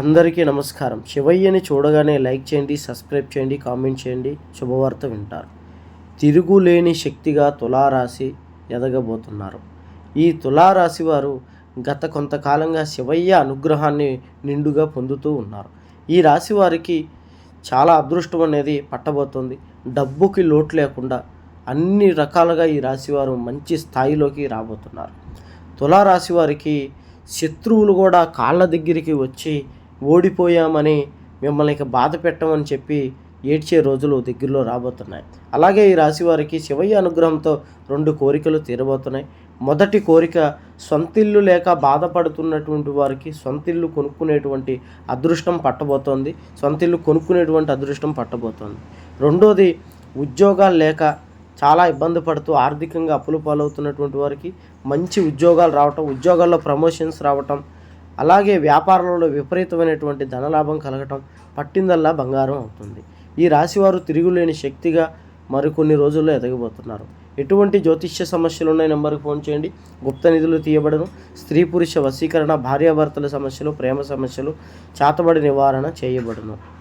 అందరికీ నమస్కారం. శివయ్యని చూడగానే లైక్ చేయండి సబ్స్క్రైబ్ చేయండి కామెంట్ చేయండి. శుభవార్త వింటారు. తిరుగులేని శక్తిగా తులారాశి ఎదగబోతున్నారు. ఈ తులారాశి వారు గత కొంతకాలంగా శివయ్య అనుగ్రహాన్ని నిండుగా పొందుతూ ఉన్నారు. ఈ రాశి వారికి చాలా అదృష్టం అనేది పట్టబోతుంది. డబ్బుకి లోటు లేకుండా అన్ని రకాలుగా ఈ రాశివారు మంచి స్థాయిలోకి రాబోతున్నారు. తులారాశి వారికి శత్రువులు కూడా కాళ్ళ దగ్గరికి వచ్చి ఓడిపోయామని మిమ్మల్ని ఇక బాధ పెట్టమని చెప్పి ఏడ్చే రోజులు దగ్గరలో రాబోతున్నాయి. అలాగే ఈ రాశి వారికి శివయ్య అనుగ్రహంతో రెండు కోరికలు తీరబోతున్నాయి. మొదటి కోరిక సొంతిల్లు లేక బాధపడుతున్నటువంటి వారికి సొంతిల్లు కొనుక్కునేటువంటి అదృష్టం పట్టబోతోంది. సొంతిల్లు కొనుక్కునేటువంటి అదృష్టం పట్టబోతోంది. రెండోది ఉద్యోగాలు లేక చాలా ఇబ్బంది పడుతూ ఆర్థికంగా అప్పులు పాలవుతున్నటువంటి వారికి మంచి ఉద్యోగాలు రావటం ఉద్యోగాల్లో ప్రమోషన్స్ రావటం అలాగే వ్యాపారంలో విపరీతమైనటువంటి ధనలాభం కలగటం పట్టిందల్లా బంగారం అవుతుంది. ఈ రాశివారు తిరుగులేని శక్తిగా మరికొన్ని రోజుల్లో ఎదగబోతున్నారు. ఎటువంటి జ్యోతిష్య సమస్యలు ఉన్నాయి నెంబర్కి ఫోన్ చేయండి. గుప్త నిధులు తీయబడను. స్త్రీ పురుష వశీకరణ భార్యాభర్తల సమస్యలు ప్రేమ సమస్యలు చాతబడి నివారణ చేయబడును.